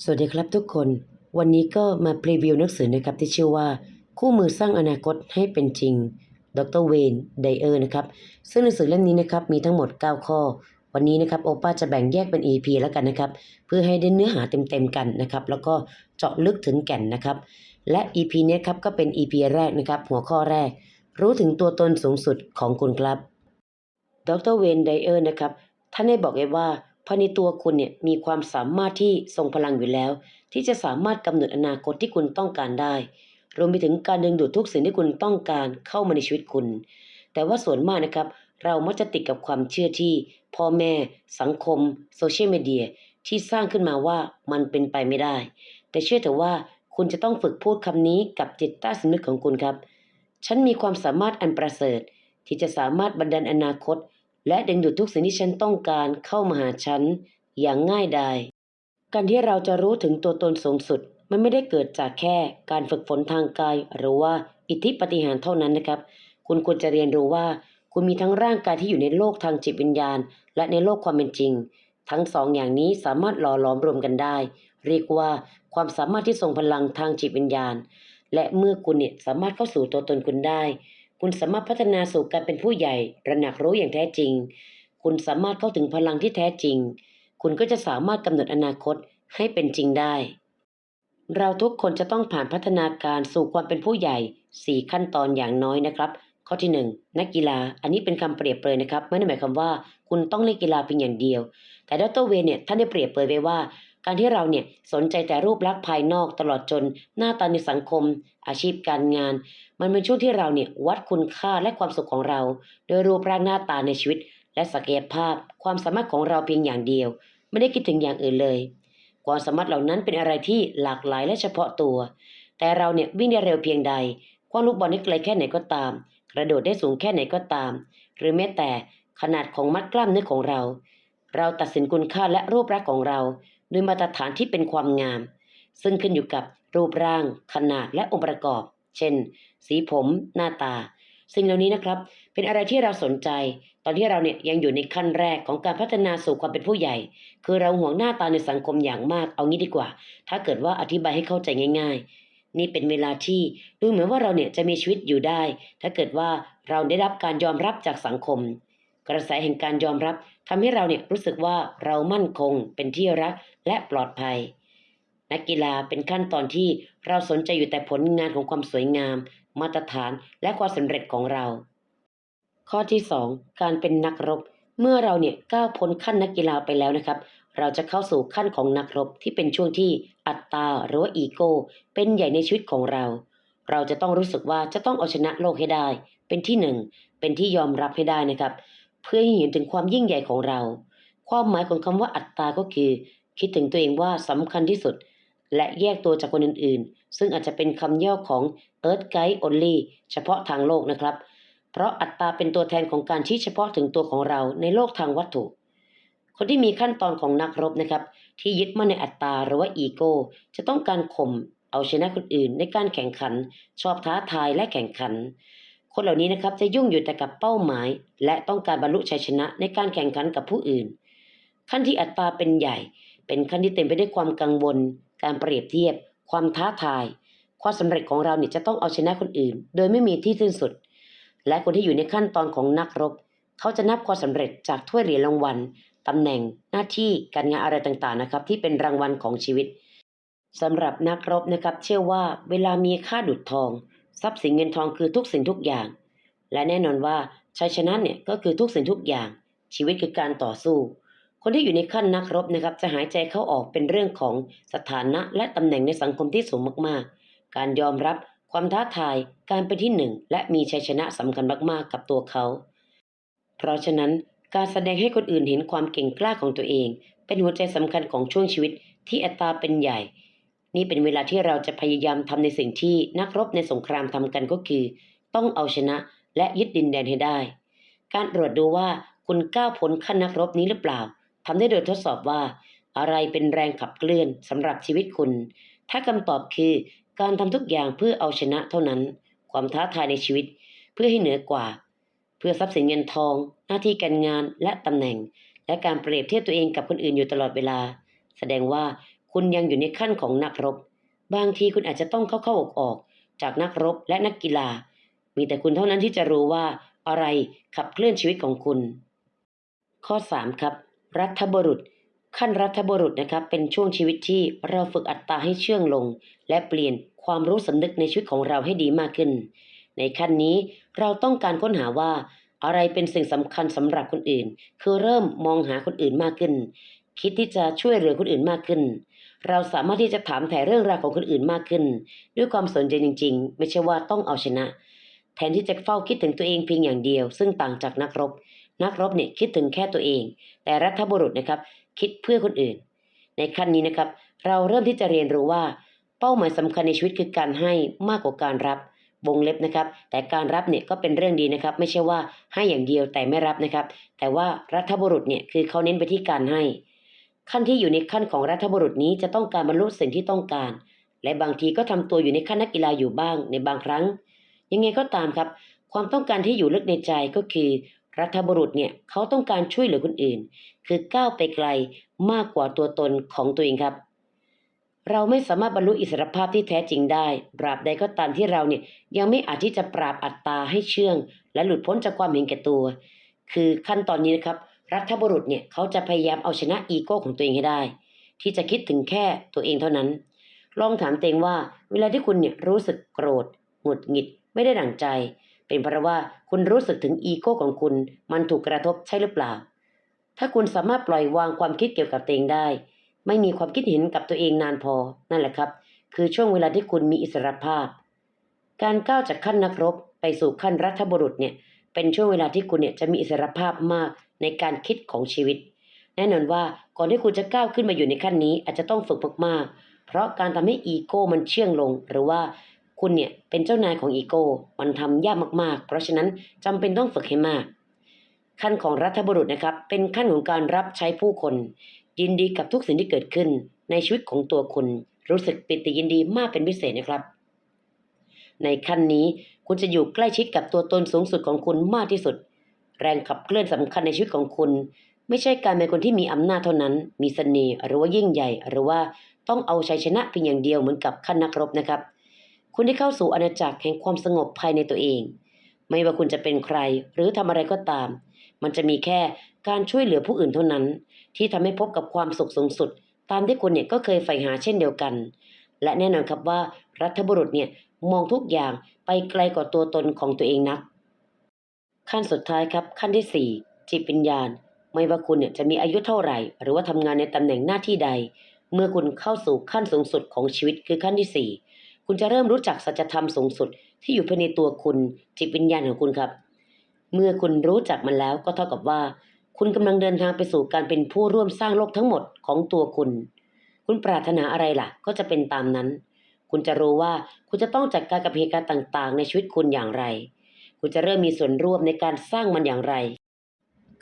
สวัสดีครับทุกคน วันนี้ก็มาพรีวิวหนังสือนะครับที่ชื่อว่า คู่มือสร้างอนาคตให้เป็นจริง ดรเวนไดเออร์นะครับ ซึ่งหนังสือเล่มนี้นะครับมีทั้งหมด 9 ข้อ วันนี้นะครับโอป้าจะแบ่งแยกเป็น EP แล้วกันนะครับ เพื่อให้ได้เนื้อหาเต็มๆกันนะครับ แล้วก็เจาะลึกถึงแก่นนะครับ และ EP นี้ครับก็เป็น EP แรกนะครับ หัวข้อแรก รู้ถึงตัวตนสูงสุดของคุณครับ ดรเวนไดเออร์นะครับท่านได้บอกไว้ว่า ภายในตัวคุณเนี่ยมีความสามารถที่ทรงพลังอยู่แล้ว ที่จะสามารถกำหนดอนาคตที่คุณต้องการได้ รวมไปถึงการดึงดูดทุกสิ่งที่คุณต้องการเข้ามาในชีวิตคุณ แต่ว่าส่วนมากนะครับ เรามักจะติดกับความเชื่อที่ พ่อแม่ สังคมโซเชียลมีเดียที่สร้างขึ้นมาว่ามันเป็นไปไม่ได้ แต่เชื่อเถอะว่าคุณจะต้องฝึกพูดคำนี้กับจิตใต้สำนึกของคุณครับ ฉันมีความสามารถอันประเสริฐ ที่จะสามารถบันดาลอนาคต และดึงดูดทุกสิ่งที่ฉันต้องการเข้ามาหาฉันอย่างง่ายดาย การที่เราจะรู้ถึงตัวตนสูงสุด มันไม่ได้เกิดจากแค่การฝึกฝนทางกาย หรือว่าอิทธิปฏิหารเท่านั้นนะครับ คุณควรจะเรียนรู้ว่า คุณมีทั้งร่างกายที่อยู่ในโลกทางจิตวิญญาณ และในโลกความเป็นจริง ทั้งสองอย่างนี้สามารถหล่อหลอมรวมกันได้ เรียกว่าความสามารถที่ทรงพลังทางจิตวิญญาณ และเมื่อคุณเนี่ยสามารถเข้าสู่ตัวตนคุณได้ คุณสามารถพัฒนาสู่การเป็นผู้ใหญ่ระหนักรู้อย่างแท้จริง คุณสามารถเข้าถึงพลังที่แท้จริง คุณก็จะสามารถกำหนดอนาคตให้เป็นจริงได้ เราทุกคนจะต้องผ่านพัฒนาการสู่ความเป็นผู้ใหญ่ 4 ขั้นตอนอย่างน้อยนะครับ ข้อที่ 1 นักกีฬา อันนี้เป็นคำเปรียบเปรยนะครับ ไม่ได้หมายความว่าคุณต้องเล่นกีฬาเพียงอย่างเดียว แต่ดรเวเนี่ยท่านได้เปรียบเปรยไว้ว่า การที่เราเนี่ยสนใจแต่รูปลักษณ์ภายนอกตลอดจนหน้าตาในสังคม อาชีพการงาน มันเป็นช่วงที่เราเนี่ยวัดคุณค่าและความสุขของเรา โดยรูปร่างหน้าตาในชีวิต และศักยภาพ ความสามารถของเราเพียงอย่างเดียว ไม่ได้คิดถึงอย่างอื่นเลย ความสามารถเหล่านั้นเป็นอะไรที่หลากหลายและเฉพาะตัว แต่เราเนี่ยวิ่งได้เร็วเพียงใดคว้างลูกบอลได้ไกลแค่ไหนก็ตาม กระโดดได้สูงแค่ไหนก็ตาม หรือแม้แต่ขนาดของมัดกล้ามเนื้อของเรา เราตัดสินคุณค่าและรูปลักษณ์ของเรา โดยมาตรฐานที่เป็นความงาม ซึ่งขึ้นอยู่กับรูปร่าง ขนาดและองค์ประกอบ เช่น สีผม หน้าตา สิ่งเหล่านี้นะครับ เป็นอะไรที่เราสนใจ ตอนที่เราเนี่ยยังอยู่ในขั้นแรกของการพัฒนาสู่ความเป็นผู้ใหญ่ คือเราห่วงหน้าตาในสังคมอย่างมาก เอางี้ดีกว่า ถ้าเกิดว่าอธิบายให้เข้าใจง่าย ๆ นี่เป็นเวลาที่ดูเหมือนว่าเราเนี่ยจะมีชีวิตอยู่ได้ ถ้าเกิดว่าเราได้รับการยอมรับจากสังคม กระแสแห่งการยอมรับทำให้เราเนี่ยรู้สึกว่าเรามั่นคงเป็นที่รักและปลอดภัย นักกีฬาเป็นขั้นตอนที่เราสนใจอยู่แต่ผลงานของความสวยงาม มาตรฐานและความสำเร็จของเรา ข้อที่ 2 การเป็นนักรบ เมื่อเราเนี่ยก้าวพ้นขั้นนักกีฬาไปแล้วนะครับ เราจะเข้าสู่ขั้นของนักรบที่เป็นช่วงที่อัตตาหรือว่าอีโก้เป็นใหญ่ในชีวิตของเรา เราจะต้องรู้สึกว่าจะต้องเอาชนะโลกให้ได้ เป็นที่หนึ่งเป็นที่ยอมรับให้ได้นะครับ เพื่อให้เห็นถึงความยิ่งใหญ่ของเรา ความหมายของคำว่าอัตตาก็คือ คิดถึงตัวเองว่าสำคัญที่สุด และแยกตัวจากคนอื่นๆ ซึ่งอาจจะเป็นคำย่อของ Earth Guide Only เฉพาะทางโลกนะครับ เพราะอัตตาเป็นตัวแทนของการชี้เฉพาะถึงตัวของเราในโลกทางวัตถุ คนที่มีขั้นตอนของนักรบนะครับ ที่ยึดมั่นในอัตตาหรือว่าอีโก้จะต้องการข่มเอาชนะคนอื่นในการแข่งขัน ชอบท้าทายและแข่งขัน คนเหล่านี้นะครับจะยุ่งอยู่แต่กับเป้าหมาย และต้องการบรรลุชัยชนะในการแข่งขันกับผู้อื่น ขั้นที่อัตตาเป็นใหญ่ เป็นขั้นที่เต็มไปด้วยความกังวล การเปรียบเทียบ ความท้าทาย ความสำเร็จของเราเนี่ยจะต้องเอาชนะคนอื่น โดยไม่มีที่สิ้นสุด และคนที่อยู่ในขั้นตอนของนักรบ เขาจะนับความสำเร็จจากถ้วยเหรียญรางวัลตำแหน่ง หน้าที่การงานอะไรต่างๆนะครับ ที่เป็นรางวัลของชีวิตสำหรับนักรบนะครับ เชื่อว่าเวลามีค่าดุดทอง ทรัพย์สินเงินทองคือทุกสิ่งทุกอย่าง และแน่นอนว่าชัยชนะเนี่ยก็คือทุกสิ่งทุกอย่าง ชีวิตคือการต่อสู้ คนที่อยู่ในขั้นนักรบนะครับจะหายใจเข้าออกเป็นเรื่องของสถานะและตำแหน่งในสังคมที่สูงมากๆ การยอมรับความท้าทายการเป็นที่หนึ่งและมีชัยชนะสำคัญมากๆ กับตัวเขา เพราะฉะนั้นการแสดงให้คนอื่นเห็นความเก่งกล้าของตัวเอง เป็นหัวใจสำคัญของช่วงชีวิตที่อัตราเป็นใหญ่ นี่เป็นเวลาที่เราจะพยายามทำในสิ่งที่นักรบในสงครามทำกันก็คือ ต้องเอาชนะและยึดดินแดนให้ได้ การตรวจดูว่าคุณก้าวพ้นขั้นนักรบนี้หรือเปล่าทำได้โดยทดสอบว่า อะไรเป็นแรงขับเคลื่อนสำหรับชีวิตคุณ ถ้าคำตอบคือการทำทุกอย่างเพื่อเอาชนะเท่านั้น ความท้าทายในชีวิต เพื่อให้เหนือกว่า เพื่อทรัพย์สินเงินทอง หน้าที่การงานและตำแหน่ง และการเปรียบเทียบตัวเองกับคนอื่นอยู่ตลอดเวลา แสดงว่า คุณยังอยู่ในขั้นของนักรบ บางทีคุณอาจจะต้องเข้าเข้าออกออกจากนักรบและนักกีฬา มีแต่คุณเท่านั้นที่จะรู้ว่าอะไรขับเคลื่อนชีวิตของคุณ ข้อ 3 ครับ รัฐบุรุษ ขั้นรัฐบุรุษนะครับ เป็นช่วงชีวิตที่เราฝึกอัตตาให้เชื่องลง และเปลี่ยนความรู้สำนึกในชีวิตของเราให้ดีมากขึ้น ในขั้นนี้เราต้องการค้นหาว่า อะไรเป็นสิ่งสำคัญสำหรับคนอื่น คือเริ่มมองหาคนอื่นมากขึ้น คิดที่จะช่วยเหลือคนอื่นมากขึ้น เราสามารถที่จะถามถ่ายเรื่องราวของคนอื่นมากขึ้น ด้วยความสนใจจริง ๆ ไม่ใช่ว่าต้องเอาชนะ แทนที่จะเฝ้าคิดถึงตัวเองเพียงอย่างเดียว ซึ่งต่างจากนักรบ นักรบเนี่ยคิดถึงแค่ตัวเอง แต่รัฐบุรุษนะครับ คิดเพื่อคนอื่น ในขั้นนี้นะครับ เราเริ่มที่จะเรียนรู้ว่า เป้าหมายสำคัญในชีวิตคือการให้มากกว่าการรับวงเล็บนะครับ แต่การรับเนี่ยก็เป็นเรื่องดีนะครับ ไม่ใช่ว่าให้อย่างเดียวแต่ไม่รับนะครับ แต่ว่ารัฐบุรุษเนี่ยคือเขาเน้นไปที่การให้ ขั้นที่อยู่ในขั้นของรัฐบุรุษนี้จะต้องการบรรลุสิ่งที่ต้องการ และบางทีก็ทำตัวอยู่ในขั้นนักกีฬาอยู่บ้างในบางครั้ง ยังไงก็ตามครับ ความต้องการที่อยู่ลึกในใจก็คือ รัฐบุรุษเนี่ยเขาต้องการช่วยเหลือคนอื่น คือก้าวไปไกลมากกว่าตัวตนของตัวเองครับ เราไม่สามารถบรรลุอิสรภาพที่แท้จริงได้ตราบใดก็ตามที่เราเนี่ยยังไม่อาจที่จะปราบอัตตาให้เชื่อง และหลุดพ้นจากความเห็นแก่ตัว คือขั้นตอนนี้นะครับ รัฐบุรุษเนี่ยเขาจะพยายามเอาชนะอีโก้ของตัวเองให้ได้ ที่จะคิดถึงแค่ตัวเองเท่านั้น ลองถามตัวเองว่า เวลาที่คุณเนี่ยรู้สึกโกรธหงุดหงิด ไม่ได้ดั่งใจ เป็นเพราะว่าคุณรู้สึกถึงอีโก้ของคุณ มันถูกกระทบใช่หรือเปล่า ถ้าคุณสามารถปล่อยวางความคิดเกี่ยวกับตัวเองได้ ไม่มีความคิดเห็นกับตัวเองนานพอนั่นแหละครับ คือช่วงเวลาที่คุณมีอิสรภาพ การก้าวจากขั้นนักรบไปสู่ขั้นรัฐบุรุษเนี่ยเป็นช่วงเวลาที่คุณเนี่ยจะมีอิสรภาพมาก ในการคิดของชีวิต แน่นอนว่าก่อนที่คุณจะก้าวขึ้นมาอยู่ในขั้นนี้อาจจะต้องฝึกมากๆ เพราะการทำให้อีโก้มันเชื่องลง หรือว่าคุณเนี่ยเป็นเจ้านายของอีโก้ มันทำยากมากๆ เพราะฉะนั้นจำเป็นต้องฝึกให้มาก ขั้นของรัฐบุรุษนะครับ เป็นขั้นของการรับใช้ผู้คน ยินดีกับทุกสิ่งที่เกิดขึ้น ในชีวิตของตัวคุณ รู้สึกปิติยินดีมากเป็นพิเศษนะครับในขั้นนี้คุณจะอยู่ใกล้ชิดกับตัวตนสูงสุดของคุณมากที่สุด แรงขับเคลื่อนสำคัญในชีวิตของคุณ ไม่ใช่การเป็นคนที่มีอำนาจเท่านั้น มีเสน่ห์หรือว่ายิ่งใหญ่ หรือว่าต้องเอาชัยชนะเพียงอย่างเดียวเหมือนกับขั้นนักรบนะครับ คุณได้เข้าสู่อาณาจักรแห่งความสงบภายในตัวเอง ไม่ว่าคุณจะเป็นใคร หรือทำอะไรก็ตาม มันจะมีแค่การช่วยเหลือผู้อื่นเท่านั้น ที่ทำให้พบกับความสุขสูงสุด ตามที่คุณเนี่ยก็เคยใฝ่หาเช่นเดียวกัน และแน่นอนครับว่ารัฐบุรุษเนี่ยมองทุกอย่างไปไกลกว่าตัวตนของตัวเองนัก ขั้นสุดท้ายครับ ขั้นที่สี่จิตวิญญาณ ไม่ว่าคุณเนี่ยจะมีอายุเท่าไหร่ หรือว่าทำงานในตำแหน่งหน้าที่ใด เมื่อคุณเข้าสู่ขั้นสูงสุดของชีวิตคือขั้นที่สี่คุณจะเริ่มรู้จักสัจธรรมสูงสุด ที่อยู่ภายในตัวคุณจิตวิญญาณของคุณครับ เมื่อคุณรู้จักมันแล้วก็เท่ากับว่า คุณกำลังเดินทางไปสู่การเป็นผู้ร่วมสร้างโลกทั้งหมดของตัวคุณ คุณปรารถนาอะไรล่ะ ก็จะเป็นตามนั้น คุณจะรู้ว่าคุณจะต้องจัดการกับเหตุการณ์ต่าง ๆ ในชีวิตคุณอย่างไร คุณจะเริ่มมีส่วนร่วมในการสร้างมันอย่างไร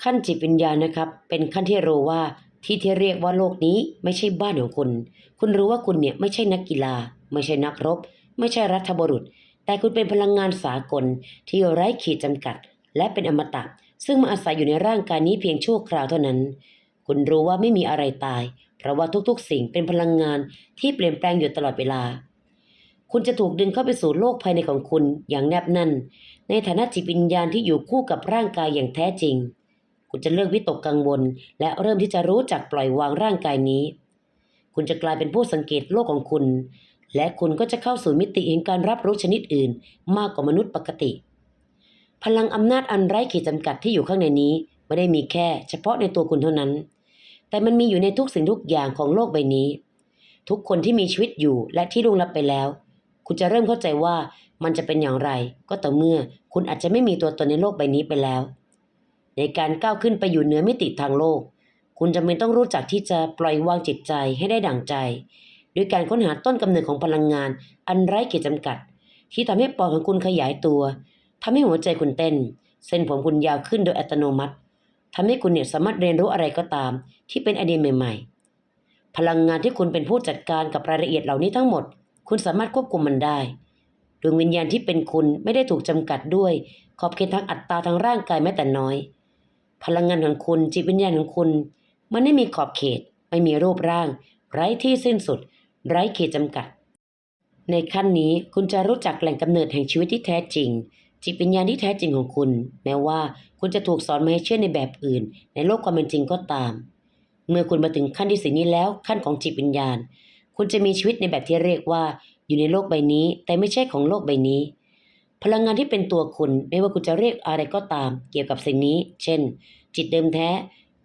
ขั้นจิตวิญญาณนะครับ เป็นขั้นที่รู้ว่าที่ที่เรียกว่าโลกนี้ไม่ใช่บ้านของคุณ คุณรู้ว่าคุณเนี่ยไม่ใช่นักกีฬา ไม่ใช่นักรบ ไม่ใช่รัฐบุรุษ แต่คุณเป็นพลังงานสากล ที่ไร้ขีดจำกัด และเป็นอมตะ ซึ่งมาอาศัยอยู่ในร่างกายนี้เพียงชั่วคราวเท่านั้น คุณรู้ว่าไม่มีอะไรตาย เพราะว่าทุกๆ สิ่งเป็นพลังงานที่เปลี่ยนแปลงอยู่ตลอดเวลา คุณจะถูกดึงเข้าไปสู่โลกภายในของคุณอย่างแนบแน่น ในฐานะจิตวิญญาณที่อยู่คู่กับร่างกายอย่างแท้จริง คุณจะเลิกวิตกกังวล และเริ่มที่จะรู้จักปล่อยวางร่างกายนี้ คุณจะกลายเป็นผู้สังเกตโลกของคุณ และคุณก็จะเข้าสู่มิติแห่งการรับรู้ชนิดอื่น มากกว่ามนุษย์ปกติ พลังอำนาจอันไร้ขีดจำกัดที่อยู่ข้างในนี้ไม่ได้มีแค่เฉพาะในตัวคุณเท่านั้น แต่มันมีอยู่ในทุกสิ่งทุกอย่างของโลกใบนี้ ทุกคนที่มีชีวิตอยู่และที่ล่วงลับไปแล้ว คุณจะเริ่มเข้าใจว่ามันจะเป็นอย่างไร ก็ต่อเมื่อ คุณอาจจะไม่มีตัวตนในโลกใบนี้ไปแล้ว ในการก้าวขึ้นไปอยู่เหนือมิติทางโลก คุณจำเป็นต้องรู้จักที่จะปล่อยวางจิตใจให้ได้ดั่งใจ ด้วยการค้นหาต้นกำเนิดของพลังงาน อันไร้ขีดจำกัด ที่ทำให้ปอดของคุณขยายตัวทำให้หัวใจคุณเต้น เส้นผมคุณยาวขึ้นโดยอัตโนมัติทำให้คุณเนี่ยสามารถเรียนรู้อะไรก็ตาม ที่เป็นไอเดียใหม่ ๆ พลังงานที่คุณเป็นผู้จัดการกับรายละเอียดเหล่านี้ทั้งหมด คุณสามารถควบคุมมันได้ ดวงวิญญาณที่เป็นคุณไม่ได้ถูกจำกัดด้วย ขอบเขตทางอัตตาทางร่างกายแม้แต่น้อย พลังงานของคุณจิตวิญญาณของคุณ มันไม่มีขอบเขต ไม่มีรูปร่าง ไร้ที่สิ้นสุด ไร้เขีดจำกัด ในขั้นนี้คุณจะรู้จักแหล่งกำเนิดแห่งชีวิตที่แท้จริง จิตวิญญาณที่แท้จริงของคุณ แม้ว่าคุณจะถูกสอนมาให้เชื่อในแบบอื่น ในโลกความเป็นจริงก็ตาม เมื่อคุณมาถึงขั้นที่สี่นี้แล้วขั้นของจิตวิญญาณ คุณจะมีชีวิตในแบบที่เรียกว่า อยู่ในโลกใบนี้ แต่ไม่ใช่ของโลกใบนี้ พลังงานที่เป็นตัวคุณ ไม่ว่าคุณจะเรียกอะไรก็ตาม เกี่ยวกับสิ่งนี้ เช่น จิตเดิมแท้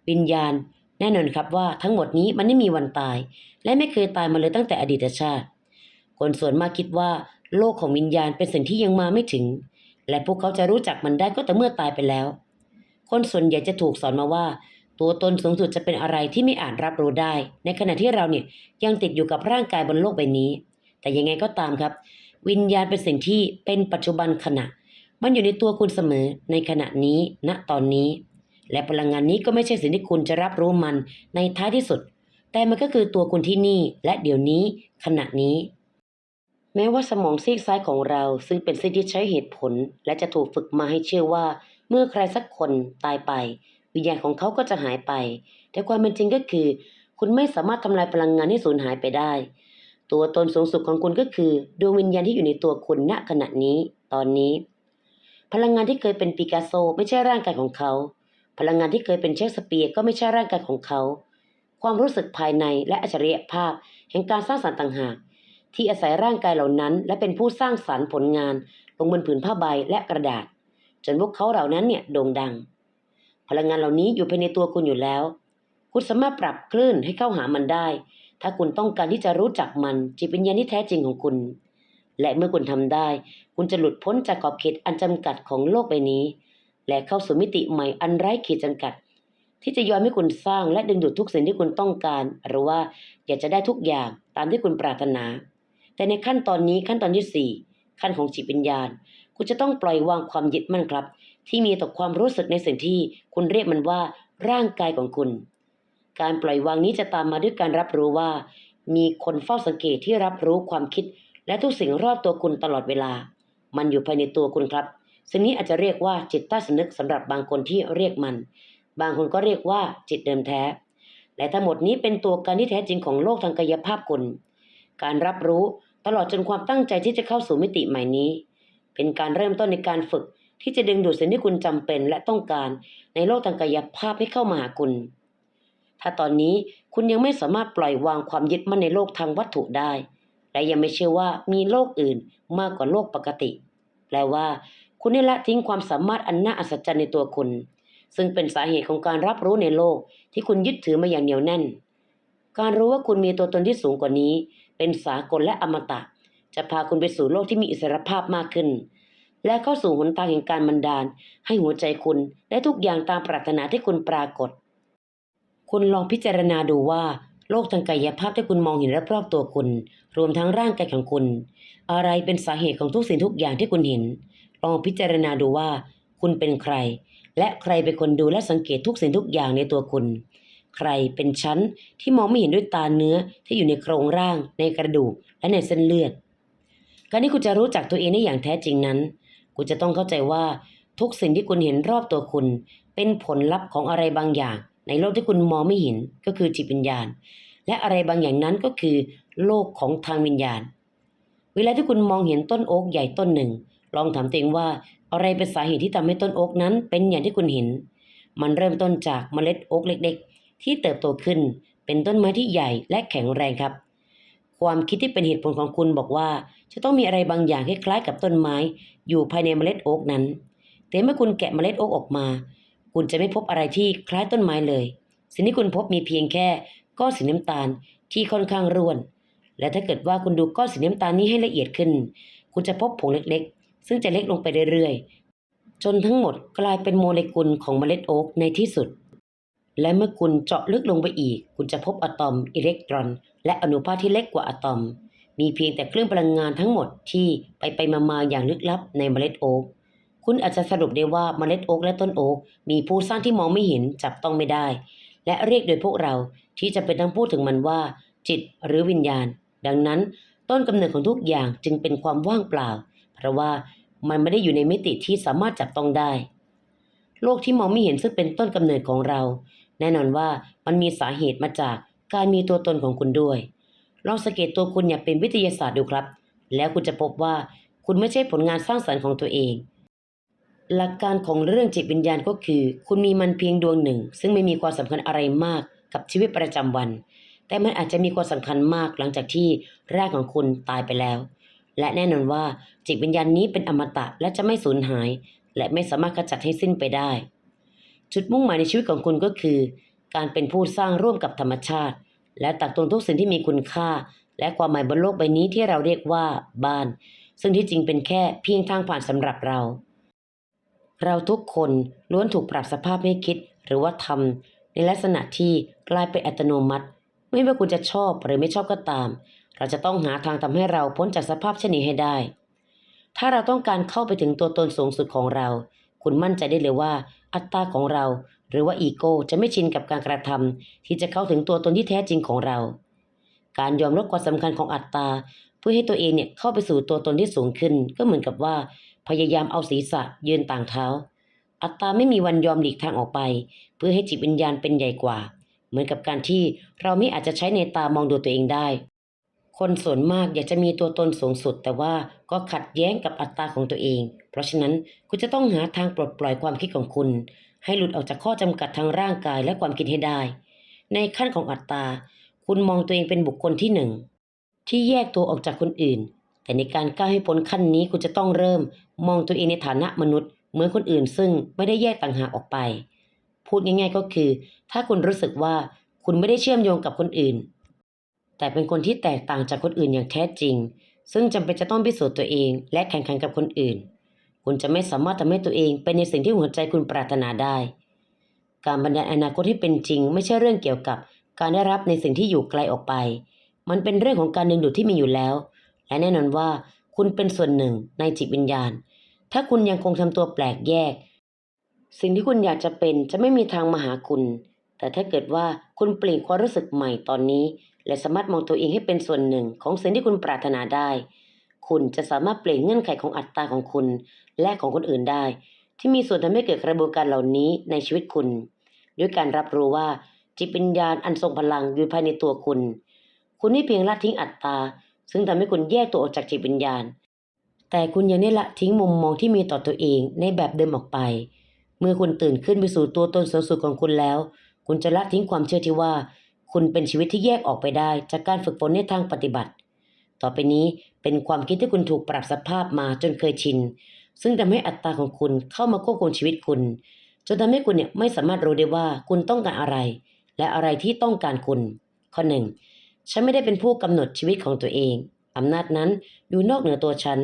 วิญญาณ แน่นอนครับว่าทั้งหมดนี้มันไม่มีวันตาย และไม่เคยตายมาเลยตั้งแต่อดีตชาติ คนส่วนมากคิดว่า โลกของวิญญาณเป็นสิ่งที่ยังมาไม่ถึง และพวกเขาจะรู้จักมันได้ก็แต่เมื่อตายไปแล้ว คนส่วนใหญ่จะถูกสอนมาว่าตัวตนสูงสุดจะเป็นอะไรที่ไม่อาจรับรู้ได้ ในขณะที่เราเนี่ยยังติดอยู่กับร่างกายบนโลกใบนี้ แต่ยังไงก็ตามครับ วิญญาณเป็นสิ่งที่เป็นปัจจุบันขณะ มันอยู่ในตัวคุณเสมอในขณะนี้ณตอนนี้ และพลังงานนี้ก็ไม่ใช่สิ่งที่คุณจะรับรู้มันในท้ายที่สุด แต่มันก็คือตัวคุณที่นี่ และเดี๋ยวนี้ขณะนี้ แม้ว่าสมองซีกซ้ายของเรา ซึ่งเป็นซีกที่ใช้เหตุผล และจะถูกฝึกมาให้เชื่อว่า เมื่อใครสักคนตายไป วิญญาณของเขาก็จะหายไป แต่ความเป็นจริงก็คือ คุณไม่สามารถทำลายพลังงานที่สูญหายไปได้ ตัวตนสูงสุดของคุณก็คือดวงวิญญาณที่อยู่ในตัวคุณณขณะนี้ ตอนนี้ พลังงานที่เคยเป็นปิกัสโซ ไม่ใช่ร่างกายของเขา พลังงานที่เคยเป็นเชคสเปียร์ก็ไม่ใช่ร่างกายของเขา ความรู้สึกภายในและอัจฉริยภาพ แห่งการสร้างสรรค์ต่างหากที่อาศัยร่างกายเหล่านั้น และเป็นผู้สร้างสรรค์ผลงาน ลงบนผืนผ้าใบและกระดาษ จนพวกเขาเหล่านั้นเนี่ยโด่งดัง พลังงานเหล่านี้อยู่ภายในตัวคุณอยู่แล้ว คุณสามารถปรับคลื่นให้เข้าหามันได้ ถ้าคุณต้องการที่จะรู้จักมันจิตวิญญาณที่แท้จริงของคุณ และเมื่อคุณทำได้ คุณจะหลุดพ้นจากขอบเขตอันจำกัดของโลกใบนี้ และเข้าสู่มิติใหม่อันไร้ขีดจำกัด ที่จะยอมให้คุณสร้างและดึงดูดทุกสิ่งที่คุณต้องการ หรือว่าอยากจะได้ทุกอย่างตามที่คุณปรารถนา แต่ในขั้นตอนนี้ขั้นตอนที่สี่ขั้นของจิตวิญญาณ คุณจะต้องปล่อยวางความยึดมั่นครับ ที่มีต่อความรู้สึกในสิ่งที่คุณเรียกมันว่าร่างกายของคุณ การปล่อยวางนี้จะตามมาด้วยการรับรู้ว่า มีคนเฝ้าสังเกตที่รับรู้ความคิด และทุกสิ่งรอบตัวคุณตลอดเวลา มันอยู่ภายในตัวคุณครับสิ่งนี้อาจจะเรียกว่าจิตใต้สำนึกสำหรับบางคนที่เรียกมัน บางคนก็เรียกว่าจิตเดิมแท้ และทั้งหมดนี้เป็นตัวการที่แท้จริงของโลกทางกายภาพคุณ การรับรู้ตลอดจนความตั้งใจที่จะเข้าสู่มิติใหม่นี้ เป็นการเริ่มต้นในการฝึกที่จะดึงดูดสิ่งที่คุณจำเป็นและต้องการในโลกทางกายภาพให้เข้ามาหาคุณ ถ้าตอนนี้คุณยังไม่สามารถปล่อยวางความยึดมั่นในโลกทางวัตถุได้ และยังไม่เชื่อว่ามีโลกอื่นมากกว่าโลกปกติ แปลว่า คุณได้ละทิ้งความสามารถอันน่าอัศจรรย์ในตัวคุณ ซึ่งเป็นสาเหตุของการรับรู้ในโลกที่คุณยึดถือมาอย่างเหนียวแน่น การรู้ว่าคุณมีตัวตนที่สูงกว่านี้ เป็นสากลและอมตะ จะพาคุณไปสู่โลกที่มีอิสรภาพมากขึ้น และเข้าสู่หนทางแห่งการบันดาล ให้หัวใจคุณได้ทุกอย่างตามปรารถนาที่คุณปรากฏ คุณลองพิจารณาดูว่าโลกทางกายภาพที่คุณมองเห็นรอบๆตัวคุณ รวมทั้งร่างกายของคุณ อะไรเป็นสาเหตุของทุกสิ่งทุกอย่างที่คุณเห็น ลองพิจารณาดูว่า คุณเป็นใคร และใครเป็นคนดูและสังเกตทุกสิ่งทุกอย่างในตัวคุณ ใครเป็นชั้นที่มองไม่เห็นด้วยตาเนื้อที่อยู่ในโครงร่าง ในกระดูกและในเส้นเลือด การที่คุณจะรู้จักตัวเองได้อย่างแท้จริงนั้น คุณจะต้องเข้าใจว่าทุกสิ่งที่คุณเห็นรอบตัวคุณ เป็นผลลัพธ์ของอะไรบางอย่าง ในโลกที่คุณมองไม่เห็นก็คือจิตวิญญาณ และอะไรบางอย่างนั้นก็คือโลกของทางวิญญาณ เวลาที่คุณมองเห็นต้นโอ๊กใหญ่ต้นหนึ่ง ลองถามตัวเองว่าอะไรเป็นสาเหตุที่ทำให้ต้นโอ๊กนั้นเป็นอย่างที่คุณเห็น มันเริ่มต้นจากเมล็ดโอ๊กเล็ก ๆ ที่เติบโตขึ้น เป็นต้นไม้ที่ใหญ่และแข็งแรงครับ ความคิดที่เป็นเหตุผลของคุณบอกว่า จะต้องมีอะไรบางอย่างคล้ายๆกับต้นไม้ อยู่ภายในเมล็ดโอ๊กนั้นแต่เมื่อคุณแกะเมล็ดโอ๊กออกมา คุณจะไม่พบอะไรที่คล้ายต้นไม้เลย สิ่งที่คุณพบมีเพียงแค่ก้อนสีน้ำตาลที่ค่อนข้างร่วน และถ้าเกิดว่าคุณดูก้อนสีน้ำตาลนี้ให้ละเอียดขึ้น คุณจะพบผงเล็กๆ ซึ่งจะเล็กลงไปเรื่อยๆ จนทั้งหมดกลายเป็นโมเลกุลของเมล็ดโอ๊กในที่สุด และเมื่อคุณเจาะลึกลงไปอีก คุณจะพบอะตอมอิเล็กตรอน และอนุภาคที่เล็กกว่าอะตอม มีเพียงแต่เครื่องพลังงานทั้งหมดที่ไปไปมามาอย่างลึกลับในเมล็ดโอ๊ก คุณอาจจะสรุปได้ว่าเมล็ดโอ๊กและต้นโอ๊กมีผู้สร้างที่มองไม่เห็นจับต้องไม่ได้ และเรียกโดยพวกเราที่จะเป็นต้องพูดถึงมันว่า จิตหรือวิญญาณ ดังนั้น ต้นกำเนิดของทุกอย่างจึงเป็นความว่างเปล่า เพราะว่ามันไม่ได้อยู่ในมิติที่สามารถจับต้องได้ โลกที่มองไม่เห็นซึ่งเป็นต้นกำเนิดของเรา แน่นอนว่ามันมีสาเหตุมาจากการมีตัวตนของคุณด้วยลองสังเกตตัวคุณอย่างเป็นวิทยาศาสตร์ดูครับ แล้วคุณจะพบว่าคุณไม่ใช่ผลงานสร้างสรรค์ของตัวเอง หลักการของเรื่องจิตวิญญาณก็คือ คุณมีมันเพียงดวงหนึ่ง ซึ่งไม่มีความสำคัญอะไรมากกับชีวิตประจำวัน แต่มันอาจจะมีความสำคัญมากหลังจากที่ร่างของคุณตายไปแล้ว และแน่นอนว่าจิตวิญญาณนี้เป็นอมตะและจะไม่สูญหาย และไม่สามารถขจัดให้สิ้นไปได้ จุดมุ่งหมายในชีวิตของคุณก็คือ การเป็นผู้สร้างร่วมกับธรรมชาติ และตักตวงทุกสิ่งที่มีคุณค่า และความหมายบนโลกใบนี้ที่เราเรียกว่าบ้าน ซึ่งที่จริงเป็นแค่เพียงทางผ่านสำหรับเรา เราทุกคนล้วนถูกปรับสภาพให้คิดหรือว่าทำในลักษณะที่กลายเป็นอัตโนมัติ ไม่ว่าคุณจะชอบหรือไม่ชอบก็ตาม เราจะต้องหาทางทำให้เราพ้นจากสภาพเช่นนี้ให้ได้ ถ้าเราต้องการเข้าไปถึงตัวตนสูงสุดของเรา คุณมั่นใจได้เลยว่า อัตตาของเรา หรือว่าอีโก้จะไม่ชินกับการกระทำที่จะเข้าถึงตัวตนที่แท้จริงของเรา การยอมลดความสำคัญของอัตตาเพื่อให้ตัวเองเนี่ยเข้าไปสู่ตัวตนที่สูงขึ้น ก็เหมือนกับว่า พยายามเอาศีรษะยืนต่างเท้า อัตตาไม่มีวันยอมหลีกทางออกไป เพื่อให้จิตวิญญาณเป็นใหญ่กว่า เหมือนกับการที่เราไม่อาจจะใช้ในตามองดูตัวเองได้ คนส่วนมากอยากจะมีตัวตนสูงสุด แต่ว่าก็ขัดแย้งกับอัตตาของตัวเอง เพราะฉะนั้นคุณจะต้องหาทางปลดปล่อยความคิดของคุณ ให้หลุดออกจากข้อจำกัดทางร่างกายและความคิดให้ได้ ในขั้นของอัตตา คุณมองตัวเองเป็นบุคคลที่หนึ่งที่แยกตัวออกจากคนอื่น แต่ในการก้าวให้พ้นขั้นนี้คุณจะต้องเริ่มมองตัวเองในฐานะมนุษย์ เหมือนคนอื่นซึ่งไม่ได้แยกต่างหากออกไป พูดง่ายๆก็คือ ถ้าคุณรู้สึกว่าคุณไม่ได้เชื่อมโยงกับคนอื่น แต่เป็นคนที่แตกต่างจากคนอื่นอย่างแท้จริง ซึ่งจำเป็นจะต้องพิสูจน์ตัวเอง และแข่งขันกับคนอื่น คุณจะไม่สามารถทำให้ตัวเองเป็นในสิ่งที่หัวใจคุณปรารถนาได้ การบรรยายอนาคตให้เป็นจริง ไม่ใช่เรื่องเกี่ยวกับการได้รับในสิ่งที่อยู่ไกลออกไป มันเป็นเรื่องของการดึงดูดที่มีอยู่แล้ว และแน่นอนว่าคุณเป็นส่วนหนึ่งในจิตวิญญาณ ถ้าคุณยังคงทำตัวแปลกแยก สิ่งที่คุณอยากจะเป็นจะไม่มีทางมาหาคุณ แต่ถ้าเกิดว่าคุณเปลี่ยนความรู้สึกใหม่ตอนนี้ และสามารถมองตัวเองให้เป็นส่วนหนึ่งของสิ่งที่คุณปรารถนาได้ คุณจะสามารถเปลี่ยนเงื่อนไขของอัตตาของคุณ และของคนอื่นได้ ที่มีส่วนทำให้เกิดกระบวนการเหล่านี้ในชีวิตคุณ ด้วยการรับรู้ว่าจิตวิญญาณอันทรงพลังอยู่ภายในตัวคุณ คุณไม่เพียงละทิ้งอัตตา ซึ่งทำให้คุณแยกตัวออกจากจิตวิญญาณ แต่คุณยังได้ละทิ้งมุมมองที่มีต่อตัวเองในแบบเดิมออกไป เมื่อคุณตื่นขึ้นไปสู่ตัวตนสูงสุดของคุณแล้ว คุณจะละทิ้งความเชื่อที่ว่า คุณเป็นชีวิตที่แยกออกไปได้ จากการฝึกฝนในทางปฏิบัติ ต่อไปนี้เป็นความคิดที่คุณถูกปรับสภาพมาจนเคยชิน ซึ่งทำให้อัตตาของคุณเข้ามาควบคุมชีวิตคุณ จนทำให้คุณเนี่ยไม่สามารถรู้ได้ว่าคุณต้องการอะไร และอะไรที่ต้องการคุณ ข้อหนึ่ง ฉันไม่ได้เป็นผู้กำหนดชีวิตของตัวเองอำนาจนั้นอยู่นอกเหนือตัวฉัน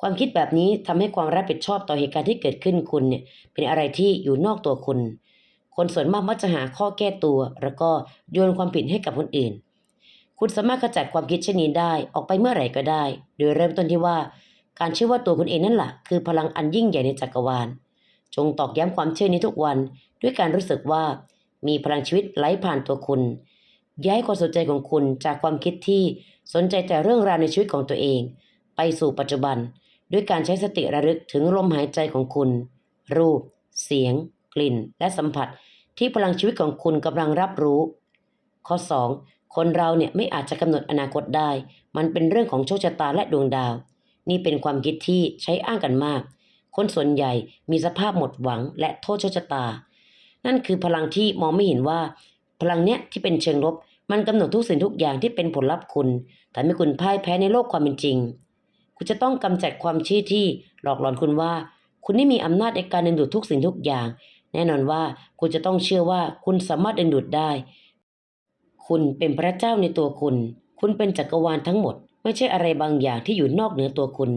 ความคิดแบบนี้ทำให้ความรับผิดชอบต่อเหตุการณ์ที่เกิดขึ้นคุณเนี่ยเป็นอะไรที่อยู่นอกตัวคุณ คนส่วนมากมักจะหาข้อแก้ตัว แล้วก็โยนความผิดให้กับคนอื่น คุณสามารถขจัดความคิดเช่นนี้ได้ออกไปเมื่อไหร่ก็ได้ โดยเริ่มต้นที่ว่า การเชื่อว่าตัวคุณเองนั่นแหละคือพลังอันยิ่งใหญ่ในจักรวาล จงตอกย้ำความเชื่อนี้ทุกวัน ด้วยการรู้สึกว่า มีพลังชีวิตไหลผ่านตัวคุณ ย้ายความสนใจของคุณจากความคิดที่สนใจแต่เรื่องราวในชีวิตของตัวเอง ไปสู่ปัจจุบัน ด้วยการใช้สติระลึกถึงลมหายใจของคุณ รูป เสียง กลิ่น และสัมผัส ที่พลังชีวิตของคุณกำลังรับรู้ ข้อ 2. คนเราเนี่ยไม่อาจจะกำหนดอนาคตได้ มันเป็นเรื่องของโชคชะตาและดวงดาว นี่เป็นความคิดที่ใช้อ้างกันมาก คนส่วนใหญ่มีสภาพหมดหวังและโทษโชคชะตา นั่นคือพลังที่มองไม่เห็นว่า พลังเนี้ยที่เป็นเชิงลบ มันกำหนดทุกสิ่งทุกอย่างที่เป็นผลลัพธ์คุณทำให้คุณพ่ายแพ้ในโลกความเป็นจริง คุณจะต้องกำจัดความชื่อที่หลอกหลอนคุณว่า คุณไม่มีอำนาจในการดึงดูดทุกสิ่งทุกอย่าง แน่นอนว่าคุณจะต้องเชื่อว่าคุณสามารถดึงดูดได้ คุณเป็นพระเจ้าในตัวคุณ คุณเป็นจักรวาลทั้งหมด ไม่ใช่อะไรบางอย่างที่อยู่นอกเหนือตัวคุณ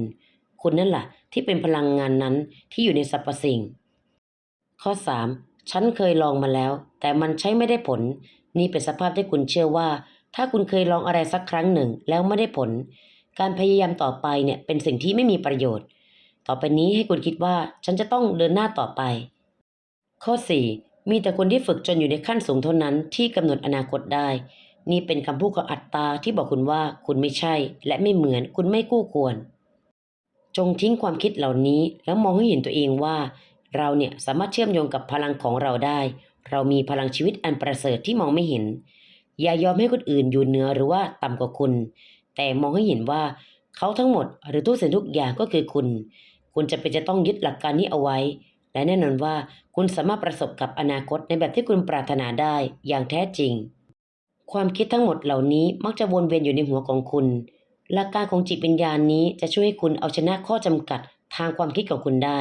คุณนั่นแหละที่เป็นพลังงานนั้นที่อยู่ในสรรพสิ่ง ข้อ 3. ฉันเคยลองมาแล้ว แต่มันใช้ไม่ได้ผล นี่เป็นสภาพที่คุณเชื่อว่า ถ้าคุณเคยลองอะไรสักครั้งหนึ่งแล้วไม่ได้ผล การพยายามต่อไปเนี่ยเป็นสิ่งที่ไม่มีประโยชน์ ต่อไปนี้ให้คุณคิดว่าฉันจะต้องเดินหน้าต่อไป ข้อ 4. มีแต่คนที่ฝึกจนอยู่ในขั้นสูงเท่านั้นที่กำหนดอนาคตได้ นี่เป็นคำพูดของอัตตาที่บอกคุณว่าคุณไม่ใช่ และไม่เหมือนคุณไม่คู่ควร จงทิ้งความคิดเหล่านี้แล้วมองให้เห็นตัวเองว่า เราเนี่ยสามารถเชื่อมโยงกับพลังของเราได้ เรามีพลังชีวิตอันประเสริฐที่มองไม่เห็น อย่ายอมให้คนอื่นอยู่เหนือหรือว่าต่ำกว่าคุณ แต่มองให้เห็นว่าเขาทั้งหมดหรือทุกสิ่งทุกอย่างก็คือคุณ คุณจะเป็นจะต้องยึดหลักการนี้เอาไว้ และแน่นอนว่าคุณสามารถประสบกับอนาคตในแบบที่คุณปรารถนาได้อย่างแท้จริง ความคิดทั้งหมดเหล่านี้มักจะวนเวียนอยู่ในหัวของคุณ หลักการของจิตวิญญาณนี้จะช่วยให้คุณเอาชนะข้อจำกัดทางความคิดของคุณได้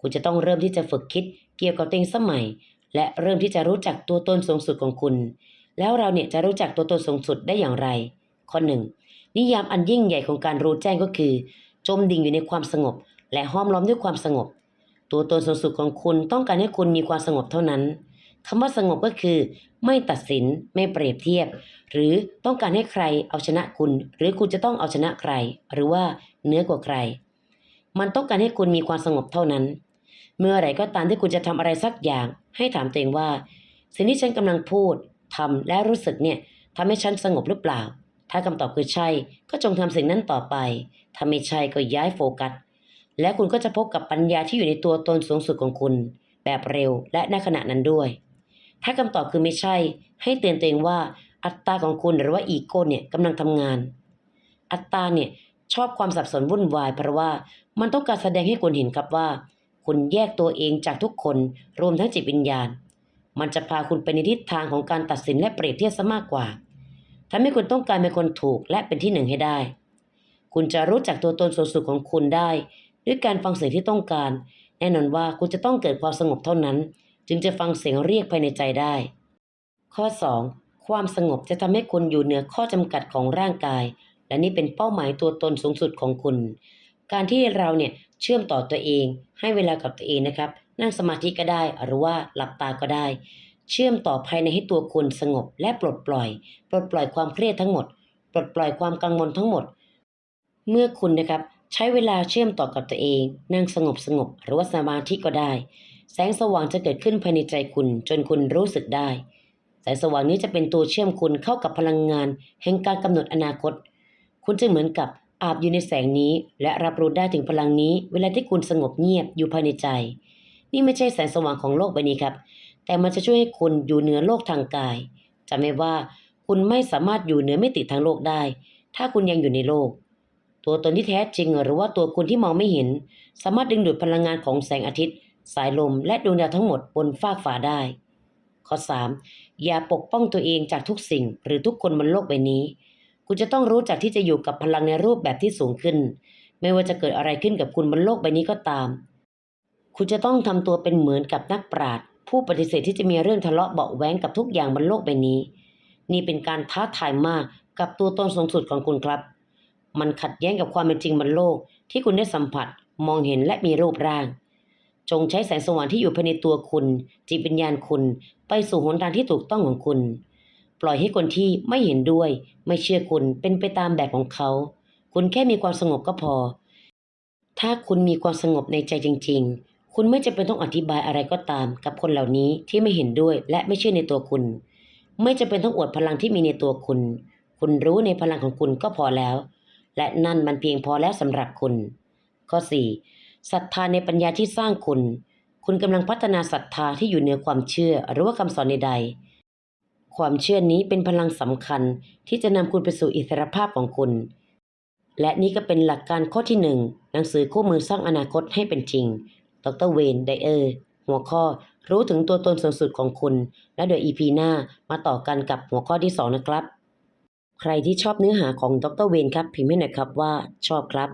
คุณจะต้องเริ่มที่จะฝึกคิดเกี่ยวกับตัวเองสมัย และเริ่มที่จะรู้จักตัวตนสูงสุดของคุณ แล้วเราเนี่ยจะรู้จักตัวตนสูงสุดได้อย่างไร ข้อหนึ่งนิยามอันยิ่งใหญ่ของการรู้แจ้งก็คือ จมดิ่งอยู่ในความสงบ และห้อมล้อมด้วยความสงบ ตัวตนสูงสุดของคุณต้องการให้คุณมีความสงบเท่านั้นคำว่าสงบก็คือ ไม่ตัดสินไม่เปรียบเทียบ หรือต้องการให้ใครเอาชนะคุณ หรือคุณจะต้องเอาชนะใคร หรือว่าเหนือกว่าใคร มันต้องการให้คุณมีความสงบเท่านั้น เมื่อไหร่ก็ตามที่คุณจะทำอะไรสักอย่าง ให้ถามตัวเองว่า สิ่งที่ฉันกำลังพูดทำและรู้สึกเนี่ยทำให้ฉันสงบหรือเปล่า ถ้าคำตอบคือใช่ ก็จงทำสิ่งนั้นต่อไป ถ้าไม่ใช่ก็ย้ายโฟกัส และคุณก็จะพบกับปัญญาที่อยู่ในตัวตนสูงสุดของคุณ แบบเร็วและในขณะนั้นด้วย ถ้าคำตอบคือไม่ใช่ ให้เตือนตัวเองว่าอัตตาของคุณหรือว่าอีโก้เนี่ยกำลังทำงาน อัตตาเนี่ยชอบความสับสนวุ่นวายเพราะว่ามันต้องการแสดงให้คุณเห็นครับว่า คุณแยกตัวเองจากทุกคน รวมทั้งจิตวิญญาณ มันจะพาคุณไปในทิศทางของการตัดสินและเปรียบเทียบซะมากกว่าทำให้คุณต้องการเป็นคนถูกและเป็นที่หนึ่งให้ได้ คุณจะรู้จักตัวตนสูงสุดของคุณได้ ด้วยการฟังเสียงที่ต้องการ แน่นอนว่าคุณจะต้องเกิดความสงบเท่านั้น จึงจะฟังเสียงเรียกภายในใจได้ ข้อ 2. ความสงบจะทำให้คุณอยู่เหนือข้อจำกัดของร่างกาย และนี่เป็นเป้าหมายตัวตนสูงสุดของคุณ การที่เราเนี่ย เชื่อมต่อตัวเอง ให้เวลากับตัวเองนะครับ นั่งสมาธิก็ได้หรือว่าหลับตาก็ได้ เชื่อมต่อภายในให้ตัวคุณสงบและปลดปล่อย ปลดปล่อยความเครียดทั้งหมด ปลดปล่อยความกังวลทั้งหมด เมื่อคุณนะครับใช้เวลาเชื่อมต่อกับตัวเอง นั่งสงบสงบหรือว่าสมาธิก็ได้ แสงสว่างจะเกิดขึ้นภายในใจคุณ จนคุณรู้สึกได้ แสงสว่างนี้จะเป็นตัวเชื่อมคุณเข้ากับพลังงาน แห่งการกำหนดอนาคต คุณจะเหมือนกับ อาบอยู่ในแสงนี้และรับรู้ได้ถึงพลังนี้ เวลาที่คุณสงบเงียบอยู่ภายในใจ นี่ไม่ใช่แสงสว่างของโลกใบนี้ครับ แต่มันจะช่วยให้คุณอยู่เหนือโลกทางกายจำไว้ว่าคุณไม่สามารถอยู่เหนือมิติทางโลกได้ ถ้าคุณยังอยู่ในโลก ตัวตนที่แท้จริงหรือว่าตัวคุณที่มองไม่เห็น สามารถดึงดูดพลังงานของแสงอาทิตย์ สายลม และดวงดาวทั้งหมดบนฟากฟ้าได้ ข้อ 3. อย่าปกป้องตัวเองจากทุกสิ่งหรือทุกคนบนโลกใบนี้ คุณจะต้องรู้จักที่จะอยู่กับพลังในรูปแบบที่สูงขึ้น ไม่ว่าจะเกิดอะไรขึ้นกับคุณบนโลกใบนี้ก็ตาม คุณจะต้องทำตัวเป็นเหมือนกับนักปราชญ์ผู้ปฏิเสธที่จะมีเรื่องทะเลาะเบาะแว้งกับทุกอย่างบนโลกใบนี้ นี่เป็นการท้าทายมากกับตัวตนสูงสุดของคุณครับ มันขัดแย้งกับความเป็นจริงบนโลก ที่คุณได้สัมผัส มองเห็นและมีรูปร่าง จงใช้แสงสว่างที่อยู่ภายในตัวคุณ จิตวิญญาณคุณ ไปสู่หนทางที่ถูกต้องของคุณ ปล่อยให้คนที่ไม่เห็นด้วย ไม่เชื่อคุณเป็นไปตามแบบของเขา คุณแค่มีความสงบก็พอ ถ้าคุณมีความสงบในใจจริง ๆ คุณไม่จำเป็นต้องอธิบายอะไรก็ตาม กับคนเหล่านี้ที่ไม่เห็นด้วยและไม่เชื่อในตัวคุณ ไม่จำเป็นต้องอวดพลังที่มีในตัวคุณ คุณรู้ในพลังของคุณก็พอแล้ว และนั่นมันเพียงพอแล้วสำหรับคุณ ข้อ 4. ศรัทธาในปัญญาที่สร้างคุณ คุณกำลังพัฒนาศรัทธาที่อยู่เหนือความเชื่อหรือว่าคำสอนใดๆ ความเชื่อนี้เป็นพลังสำคัญที่จะนำคุณไปสู่อิสรภาพของคุณ และนี่ก็เป็นหลักการข้อที่หนึ่งหนังสือคู่มือสร้างอนาคตให้เป็นจริง ดรเวนไดเออร์ หัวข้อรู้ถึงตัวตนสูงสุดของคุณ และเดี๋ยว EP หน้ามาต่อกันกับหัวข้อที่2นะครับ ใครที่ชอบเนื้อหาของดรเวนครับพิมพ์ให้หน่อยครับว่าชอบครับ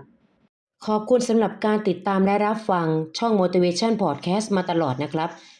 ขอบคุณสำหรับการติดตามและรับฟังช่อง Motivation Podcast มาตลอดนะครับ